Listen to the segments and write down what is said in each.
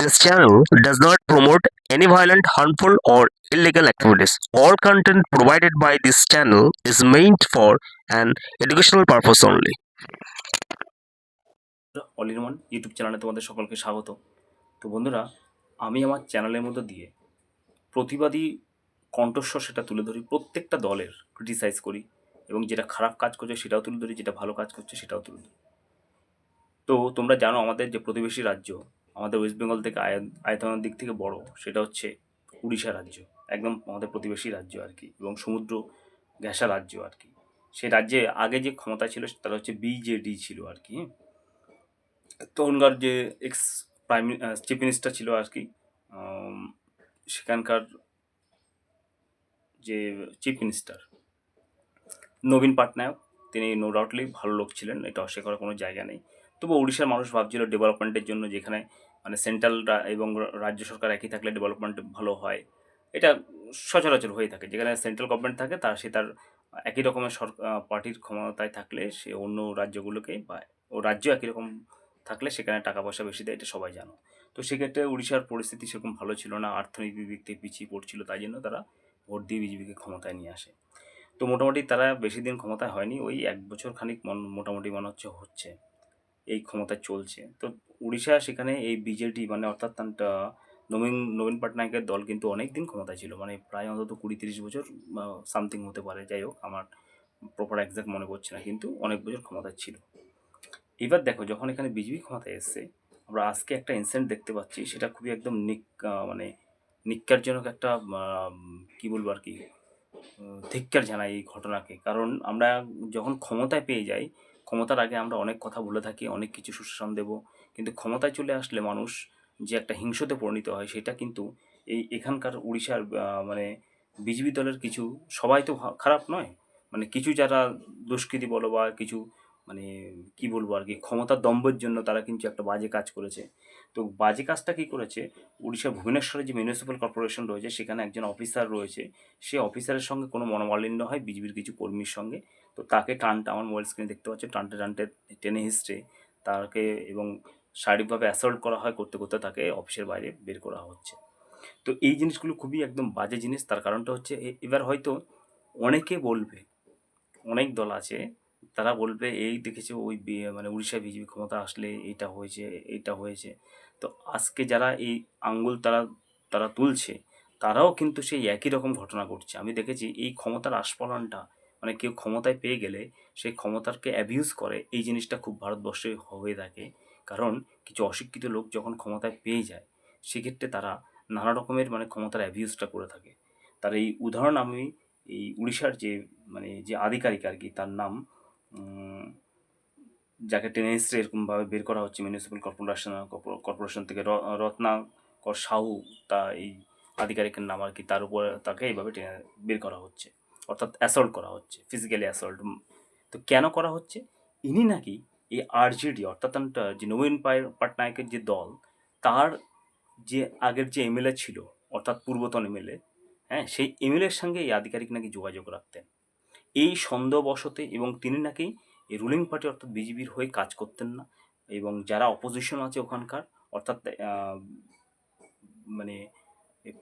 This channel does not promote any violent, harmful, or illegal activities. All content provided by this channel is meant for an educational purpose only. All in one YouTube চ্যানেলে তোমাদের সকলকে স্বাগত তো বন্ধুরা আমি আমার চ্যানেলের মধ্যে দিয়ে প্রতিবাদী কণ্ঠস্বর সেটা তুলে ধরি প্রত্যেকটা দলের ক্রিটিসাইজ করি এবং যেটা খারাপ কাজ করছে সেটাও তুলে ধরি যেটা ভালো কাজ করছে সেটাও তুলে ধরি তো তোমরা জানো আমাদের যে প্রতিবেশী রাজ্য আমাদের ওয়েস্ট বেঙ্গল থেকে আয় আয়তনের দিক থেকে বড়, সেটা হচ্ছে উড়িষ্যা রাজ্য। একদম আমাদের প্রতিবেশী রাজ্য আর কি, এবং সমুদ্র ঘেঁষা রাজ্য আর কি। সেই রাজ্যে আগে যে ক্ষমতা ছিল, তারা হচ্ছে বিজেডি ছিল আর কি? তখনকার যে এক্স প্রাইম চিফ মিনিস্টার ছিল আর কি সেখানকার যে চিফ মিনিস্টার নবীন পাটনায়ক, তিনি নো ডাউটলি ভালো লোক ছিলেন, এটা অস্বীকার করার কোনো জায়গা নেই। তবু উড়িষ্যার মানুষ ভাবছিল ডেভেলপমেন্টের জন্য যেখানে মানে সেন্ট্রাল এবং রাজ্য সরকার একই থাকলে ডেভেলপমেন্ট ভালো হয়। এটা সচরাচর হয়ে থাকে। যেখানে সেন্ট্রাল গভর্নমেন্ট থাকে তার সে তার একই রকমের সরকার পার্টির ক্ষমতায় থাকলে সে অন্য রাজ্যগুলোকে বা ও রাজ্য একই রকম থাকলে সেখানে টাকা পয়সা বেশি দেয়, এটা সবাই জানো। তো সেক্ষেত্রে উড়িষ্যার পরিস্থিতি সেরকম ভালো ছিল না অর্থনৈতিক দিক থেকে পিছিয়ে পড়ছিল, তাই জন্য তারা ভোট দিয়ে বিজেপিকে ক্ষমতায় নিয়ে আসে। তো মোটামুটি তারা বেশি দিন ক্ষমতায় হয়নি, ওই এক বছর খানিক মন- মোটামুটি মনে হচ্ছে হচ্ছে। এই ক্ষমতায় চলছে। তো উড়িষ্যা সেখানে এই বিজেডি মানে অর্থাৎ নবীন নবীন পটনায়কের দল কিন্তু অনেক দিন ক্ষমতায় ছিল। মানে প্রায় অন্তত কুড়ি তিরিশ বছর সামথিং হতে পারে, যাই হোক, আমার প্রপার একজ্যাক্ট মনে পড়ছে না, কিন্তু অনেক বছর ক্ষমতায় ছিল। এবার দেখো, যখন এখানে বিজেপি ক্ষমতায় এসছে, আমরা আজকে একটা ইনসিডেন্ট দেখতে পাচ্ছি, সেটা খুবই একদম নিক মানে নিকারজনক একটা কি বলব আর কি ধিক্কার জানাই এই ঘটনাকে। কারণ আমরা যখন ক্ষমতায় পেয়ে যাই ক্ষমতার আগে আমরা অনেক কথা বলে থাকি, অনেক কিছু সুশাসন দেব। কিন্তু ক্ষমতায় চলে আসলে মানুষ যে একটা হিংসতে পরিণত হয়, সেটা কিন্তু এই এখানকার উড়িষ্যার মানে বিজেপি দলের কিছু, সবাই তো খারাপ নয়? মানে কিছু যারা দুষ্কৃতি বলো বা কিছু মানে কি বলব আর কি, ক্ষমতার দম্ভের জন্য তারা কিন্তু একটা বাজে কাজ করেছে। তো বাজে কাজটা কি করেছে? উড়িষ্যা ভুবনেশ্বরে যে মিউনিসিপ্যাল কর্পোরেশন রয়েছে, সেখানে একজন অফিসার রয়েছে। সে অফিসারের সঙ্গে কোনো মনোমালিন্য হয় বিজেপির কিছু কর্মীর সঙ্গে। তো তাকে টানটা আমার মোবাইল স্ক্রিনে দেখতে পাচ্ছ টানতে টানতে টেনে হিস্ট্রে তাকে এবং শারীরিকভাবে অ্যাসল্ট করা হয়, করতে করতে তাকে অফিসের বাইরে বের করা হচ্ছে। তো এই জিনিসগুলো খুবই একদম বাজে জিনিস। তার কারণটা হচ্ছে এবার হয়তো অনেকে বলবে, অনেক দল আছে তারা বলবে, এই দেখেছে, ওই মানে উড়িষ্যা বিজেপি ক্ষমতা আসলে এইটা হয়েছে এইটা হয়েছে। তো আজকে যারা এই আঙ্গুল তারা তারা তুলছে, তারাও কিন্তু সেই একই রকম ঘটনা ঘটছে। আমি দেখেছি এই ক্ষমতার আস্ফলনটা মানে কেউ ক্ষমতায় পেয়ে গেলে সেই ক্ষমতাকে অ্যাবিউজ করে, এই জিনিসটা খুব ভারতবর্ষে হয়ে থাকে। কারণ কিছু অশিক্ষিত লোক যখন ক্ষমতায় পেয়ে যায়, সেক্ষেত্রে তারা নানা রকমের মানে ক্ষমতার অ্যাবিউজটা করে থাকে। তার এই উদাহরণ আমি এই উড়িষ্যার যে মানে যে আধিকারিক আর কি, তার নাম যাকে টেনে হিস্ট্রি এরকমভাবে বের করা হচ্ছে মিউনিসিপ্যাল কর্পোরেশন কর্পোরেশন থেকে রত্নাকর সাহু, তা এই আধিকারিকের নাম আর কি, তার উপর তাকে এইভাবে টেনে বের করা হচ্ছে, অর্থাৎ অ্যাসল্ট করা হচ্ছে ফিজিক্যালি অ্যাসল্ট তো কেন করা হচ্ছে? ইনি নাকি এই আরজেডি অর্থাৎ যে নবীন পটনায়কের যে দল, তার যে আগের যে এমএলএ ছিল, অর্থাৎ পূর্বতন এমএলএ হ্যাঁ সেই এমএলএর সঙ্গে এই আধিকারিক নাকি যোগাযোগ রাখতেন। এই সন্দেহবশতে এবং তিনি নাকি এই রুলিং পার্টি অর্থাৎ বিজেপির হয়ে কাজ করতেন না এবং যারা অপোজিশন আছে ওখানকার, অর্থাৎ মানে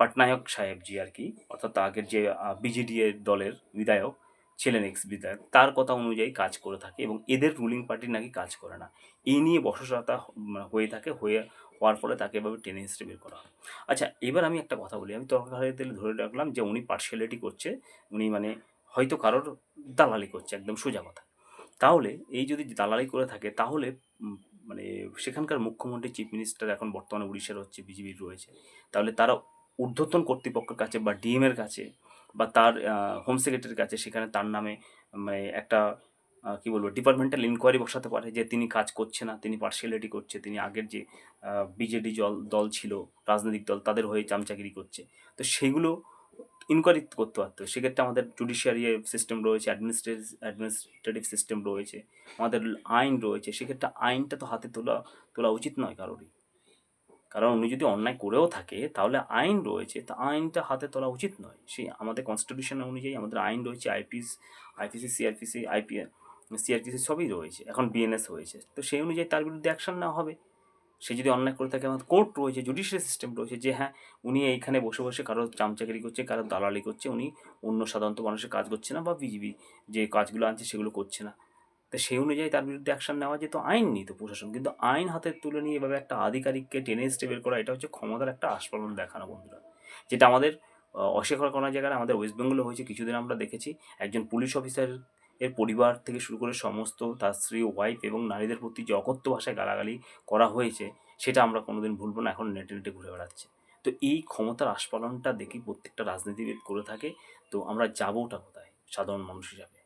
পাটনায়ক সাহেবজি আর কি, অর্থাৎ আগের যে বিজেডি এর দলের বিধায়ক ছিলেন এক্স বিধায়ক, তার কথা অনুযায়ী কাজ করে থাকে এবং এদের রুলিং পার্টি নাকি কাজ করে না। এই নিয়ে বসসতা হয়ে থাকে, হয়ে হওয়ার ফলে তাকে এভাবে টেনে হিস্ট্রি বের করা হয়। আচ্ছা এবার আমি একটা কথা বলি। আমি তরকারি তেলে ধরে রাখলাম যে উনি পার্সিয়ালিটি করছে, উনি মানে হয়তো কারোর দালালি করছে, একদম সোজা কথা। তাহলে এই যদি দালালি করে থাকে, তাহলে মানে সেখানকার মুখ্যমন্ত্রী চিফ মিনিস্টার এখন বর্তমানে উড়িষ্যার হচ্ছে বিজেপির রয়েছে। তাহলে তারা ঊর্ধ্বতন কর্তৃপক্ষের কাছে বা ডিএমের কাছে বা তার হোম সেক্রেটারির কাছে সেখানে তার নামে মানে একটা কি বলব ডিপার্টমেন্টাল ইনকোয়ারি বসাতে পারে যে তিনি কাজ করছে না, তিনি পার্সিয়ালিটি করছে, তিনি আগের যে বিজেডি দল দল ছিল, রাজনৈতিক দল, তাদের হয়ে চামচাগিরি করছে। তো সেগুলো ইনকোয়ারি করতে পারতো। সেক্ষেত্রে আমাদের জুডিশিয়ারি সিস্টেম রয়েছে অ্যাডমিনিস্ট্রেটিভ অ্যাডমিনিস্ট্রেটিভ সিস্টেম রয়েছে, আমাদের আইন রয়েছে। সেক্ষেত্রে আইনটা তো হাতে তোলা তোলা উচিত নয় কারোরই। কারণ উনি যদি অন্যায় করেও থাকে, তাহলে আইন রয়েছে, তা আইনটা হাতে তোলা উচিত নয়। সেই আমাদের কনস্টিটিউশন অনুযায়ী আমাদের আইন রয়েছে আইপিস আইপিসি সিআরপিসি আইপিএ সিআরপিসি সবই রয়েছে, এখন বিএনএস হয়েছে। তো সেই অনুযায়ী তার বিরুদ্ধে অ্যাকশন নেওয়া হবে। সে যদি অন্যায় করে থাকে, আমাদের কোর্ট রয়েছে জুডিশিয়াল সিস্টেম রয়েছে যে হ্যাঁ উনি এইখানে বসে বসে কারও চামচাগিরি করছে, কারও দালালি করছে, উনি অন্য সাধারণত মানুষের কাজ করছে না বা বিজিবি যে কাজগুলো আনছে সেগুলো করছে না। তো সেই অনুযায়ী তার বিরুদ্ধে অ্যাকশন নেওয়া যেত, আইন নিত প্রশাসন। কিন্তু আইন হাতে তুলে নিয়ে এভাবে একটা আধিকারিককে টেনে স্টে বের করা, এটা হচ্ছে ক্ষমতার একটা আস্ফলন দেখানো বন্ধুরা। যেটা আমাদের অস্বীকার করার জায়গায় আমাদের ওয়েস্ট বেঙ্গলে হয়েছে, কিছুদিন আমরা দেখেছি। একজন পুলিশ অফিসার এর পরিবার থেকে শুরু করে সমস্ত তার স্ত্রী ওয়াইফ এবং নারীদের প্রতি যে অকথ্য ভাষায় গালাগালি করা হয়েছে, সেটা আমরা কোনোদিন ভুলবো না। এখন নেটে নেটে ঘুরে বেড়াচ্ছে। তো এই ক্ষমতার আস্ফলনটা দেখি প্রত্যেকটা রাজনীতিবিদ করে থাকে। তো আমরা যাবোটা কোথায়? সাধারণ মানুষ হিসাবে।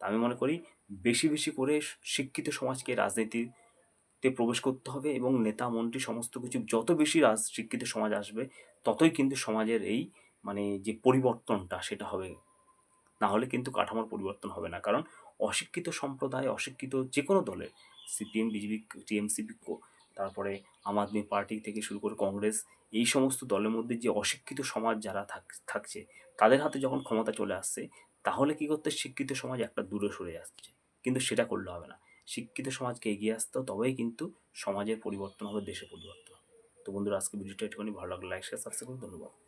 তা আমি মনে করি বেশি বেশি করে শিক্ষিত সমাজকে রাজনীতিতে প্রবেশ করতে হবে এবং নেতা, মন্ত্রী সমস্ত কিছু, যত বেশি রাজ শিক্ষিত সমাজ আসবে, ততই কিন্তু সমাজের এই মানে যে পরিবর্তনটা, সেটা হবে না হলে কিন্তু কাঠামোর পরিবর্তন হবে না। কারণ অশিক্ষিত সম্প্রদায়, অশিক্ষিত যে কোনো দলের সিপিএম, বিজেপি টিএমসি তারপরে আম আদমি পার্টি থেকে শুরু করে কংগ্রেস, এই সমস্ত দলের মধ্যে যে অশিক্ষিত সমাজ যারা থাক- থাকছে, তাদের হাতে যখন ক্ষমতা চলে আসছে, তাহলে কি করতে শিক্ষিত সমাজ একটা দূরে সরে যাচ্ছে কিন্তু সেটা করলে হবে না। শিক্ষিত সমাজকে এগিয়ে আসতে তবেই কিন্তু সমাজের পরিবর্তন হবে, দেশের পরিবর্তন তো বন্ধুরা, আজকে ভিডিওটা একটুখানি ভালো লাগলে লাইক শেয়ার সাবস্ক্রাইব করুন, ধন্যবাদ।